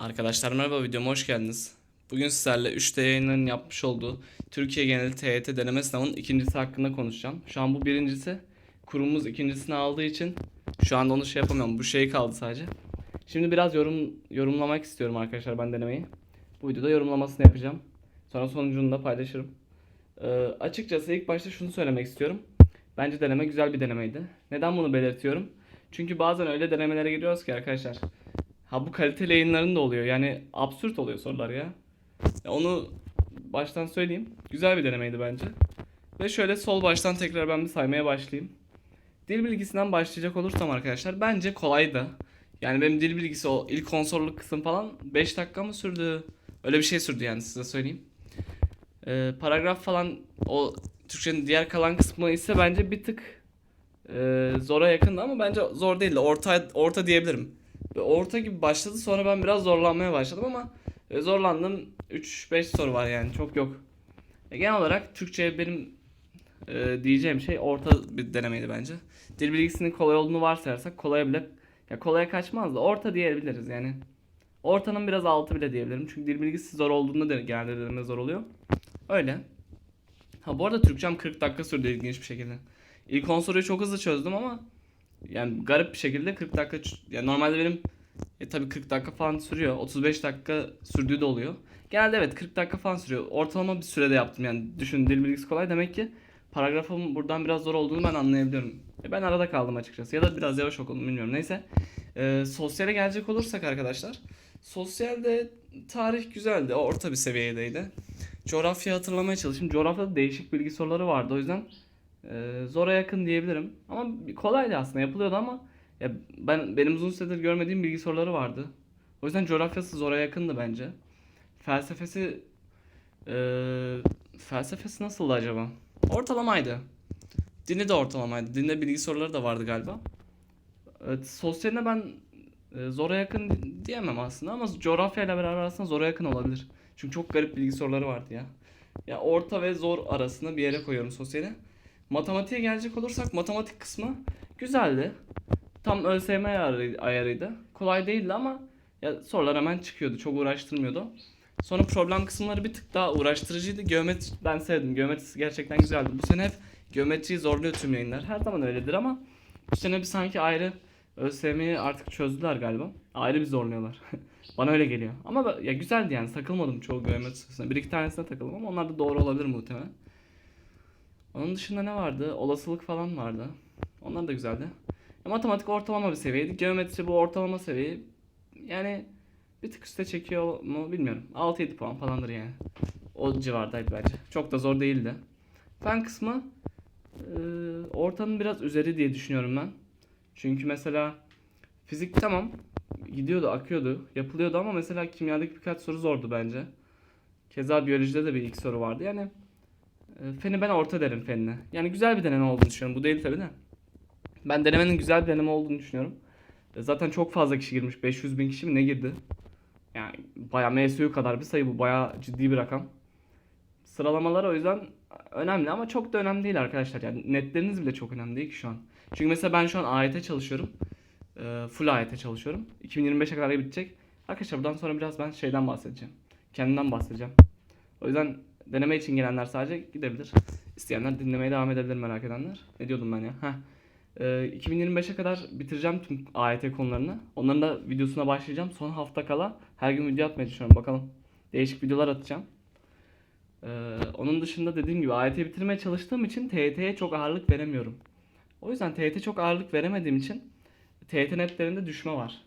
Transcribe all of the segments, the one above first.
Arkadaşlar merhaba videoma hoş geldiniz. Bugün sizlerle 3D yayınlarının yapmış olduğu Türkiye geneli TYT deneme sınavının ikincisi hakkında konuşacağım. Şu an bu birincisi. Kurumumuz ikincisini aldığı için şu anda onu şey yapamıyorum. Bu şey kaldı sadece. Şimdi biraz yorum yorumlamak istiyorum arkadaşlar ben denemeyi. Bu videoda yorumlamasını yapacağım. Sonra sonucunu da paylaşırım. Ee, açıkçası ilk başta şunu söylemek istiyorum. Bence deneme güzel bir denemeydi. Neden bunu belirtiyorum? Çünkü bazen öyle denemelere giriyoruz ki arkadaşlar. Ha bu kaliteli yayınların da oluyor. Yani absürt oluyor sorular ya. Ya Onu baştan söyleyeyim. Güzel bir denemeydi bence. Ve şöyle sol baştan tekrar ben bir saymaya başlayayım. Dil bilgisinden başlayacak olursam arkadaşlar bence kolaydı. Yani benim dil bilgisi o ilk konsolluk kısım falan 5 dakika mı sürdü? Öyle bir şey sürdü yani size söyleyeyim. Ee, paragraf falan o Türkçenin diğer kalan kısmı ise bence bir tık e, zora yakındı ama bence zor değildi. Orta orta diyebilirim. Orta gibi başladı sonra ben biraz zorlanmaya başladım ama e, zorlandım 3-5 soru var yani çok yok. E, genel olarak Türkçe benim e, diyeceğim şey orta bir denemeydi bence. Dil bilgisinin kolay olduğunu varsayarsak kolaya bile ya kolaya kaçmaz da orta diyebiliriz yani. Ortanın biraz altı bile diyebilirim. Çünkü dil bilgisi zor olduğunda da genelde deneme zor oluyor. Öyle. Ha bu arada Türkçem 40 dakika sürdü ilginç bir şekilde. İlk 10 soruyu çok hızlı çözdüm ama yani garip bir şekilde 40 dakika yani normalde benim e tabii 40 dakika falan sürüyor. 35 dakika sürdüğü de oluyor. Genelde evet 40 dakika falan sürüyor. Ortalama bir sürede yaptım yani. Düşün dil bilgisi kolay demek ki paragrafım buradan biraz zor olduğunu ben anlayabiliyorum. E ben arada kaldım açıkçası. Ya da biraz yavaş okudum bilmiyorum. Neyse. E, sosyale gelecek olursak arkadaşlar. Sosyalde tarih güzeldi. Orta bir seviyedeydi. Coğrafya hatırlamaya çalıştım. Coğrafyada değişik bilgi soruları vardı. O yüzden e, zora yakın diyebilirim. Ama kolaydı aslında yapılıyordu ama ya ben benim uzun süredir görmediğim bilgi soruları vardı. O yüzden coğrafyası zora yakındı bence. Felsefesi eee, felsefesi nasıldı acaba? Ortalamaydı. Dini de ortalamaydı. Dinde bilgi soruları da vardı galiba. Evet, sosyaline ben e, zora yakın di- diyemem aslında ama coğrafyayla beraber aslında zora yakın olabilir. Çünkü çok garip bilgi soruları vardı ya. Ya orta ve zor arasında bir yere koyuyorum sosyali. Matematiğe gelecek olursak matematik kısmı güzeldi. Tam ÖSYM ayarı- ayarıydı. Kolay değildi ama ya sorular hemen çıkıyordu. Çok uğraştırmıyordu. Sonra problem kısımları bir tık daha uğraştırıcıydı. Geometri ben sevdim. Geometrisi gerçekten güzeldi. Bu sene hep geometriyi zorluyor tüm yayınlar. Her zaman öyledir ama bu sene bir sanki ayrı ÖSYM'yi artık çözdüler galiba. Ayrı bir zorluyorlar. Bana öyle geliyor. Ama ya güzeldi yani. Takılmadım çoğu geometrisine. Bir iki tanesine takıldım ama onlar da doğru olabilir muhtemelen. Onun dışında ne vardı? Olasılık falan vardı. Onlar da güzeldi. Ya matematik ortalama bir seviyeydi. Geometri bu ortalama seviye. Yani bir tık üste çekiyor mu bilmiyorum. 6-7 puan falandır yani. O civardaydı bence. Çok da zor değildi. Fen kısmı e, ortanın biraz üzeri diye düşünüyorum ben. Çünkü mesela fizik tamam gidiyordu, akıyordu, yapılıyordu ama mesela kimyadaki birkaç soru zordu bence. Keza biyolojide de bir ilk soru vardı. Yani e, feni ben orta derim fenine. Yani güzel bir deneme olduğunu düşünüyorum. Bu değil tabii de. Ben denemenin güzel bir deneme olduğunu düşünüyorum. E, Zaten çok fazla kişi girmiş. 500 bin kişi mi ne girdi? Yani bayağı MSU kadar bir sayı bu. Bayağı ciddi bir rakam. Sıralamalar o yüzden önemli ama çok da önemli değil arkadaşlar. Yani netleriniz bile çok önemli değil ki şu an. Çünkü mesela ben şu an AYT çalışıyorum. E, full AYT çalışıyorum. 2025'e kadar bitecek. Arkadaşlar buradan sonra biraz ben şeyden bahsedeceğim. Kendimden bahsedeceğim. O yüzden deneme için gelenler sadece gidebilir. İsteyenler dinlemeye devam edebilir merak edenler. Ne diyordum ben ya? Heh. Ee, 2025'e kadar bitireceğim tüm AYT konularını. Onların da videosuna başlayacağım. Son hafta kala her gün video atmayı düşünüyorum. Bakalım. Değişik videolar atacağım. Ee, onun dışında dediğim gibi AYT bitirmeye çalıştığım için TYT'ye çok ağırlık veremiyorum. O yüzden TYT çok ağırlık veremediğim için TYT netlerinde düşme var.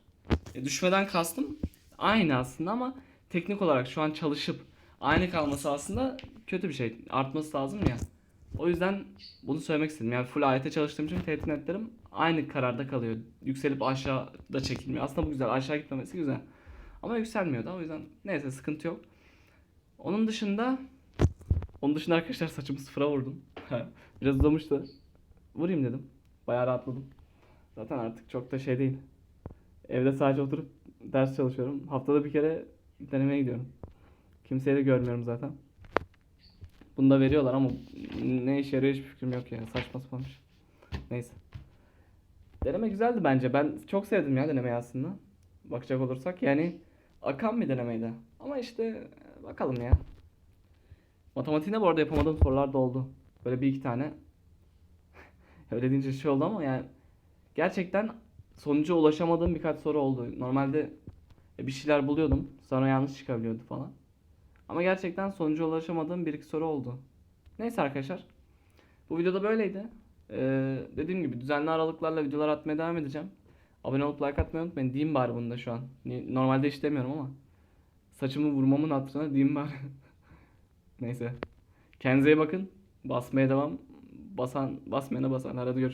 E, düşmeden kastım aynı aslında ama teknik olarak şu an çalışıp aynı kalması aslında kötü bir şey. Artması lazım ya. O yüzden bunu söylemek istedim. Yani full AYT çalıştığım için netlerim aynı kararda kalıyor. Yükselip aşağıda çekilmiyor. Aslında bu güzel. Aşağı gitmemesi güzel. Ama yükselmiyor da o yüzden neyse sıkıntı yok. Onun dışında onun dışında arkadaşlar saçımı sıfıra vurdum. Biraz uzamıştı. Vurayım dedim. Bayağı rahatladım. Zaten artık çok da şey değil. Evde sadece oturup ders çalışıyorum. Haftada bir kere denemeye gidiyorum. Kimseyi de görmüyorum zaten. Bunu da veriyorlar ama ne işe yarıyor hiçbir fikrim yok ya. Saçma sapanmış. Neyse. Deneme güzeldi bence. Ben çok sevdim ya denemeyi aslında. Bakacak olursak yani akan bir denemeydi. Ama işte bakalım ya. Matematiğinde bu arada yapamadığım sorular da oldu. Böyle bir iki tane. Öyle deyince şey oldu ama yani gerçekten sonuca ulaşamadığım birkaç soru oldu. Normalde bir şeyler buluyordum. Sonra yanlış çıkabiliyordu falan. Ama gerçekten sonuca ulaşamadığım bir iki soru oldu. Neyse arkadaşlar. Bu videoda böyleydi. Ee, dediğim gibi düzenli aralıklarla videolar atmaya devam edeceğim. Abone olup like atmayı unutmayın. Diyeyim bari bunu da şu an. Normalde hiç demiyorum ama. Saçımı vurmamın hatırına diyeyim bari. Neyse. Kendinize iyi bakın. Basmaya devam. Basan, basmayana basan. Hadi görüşürüz.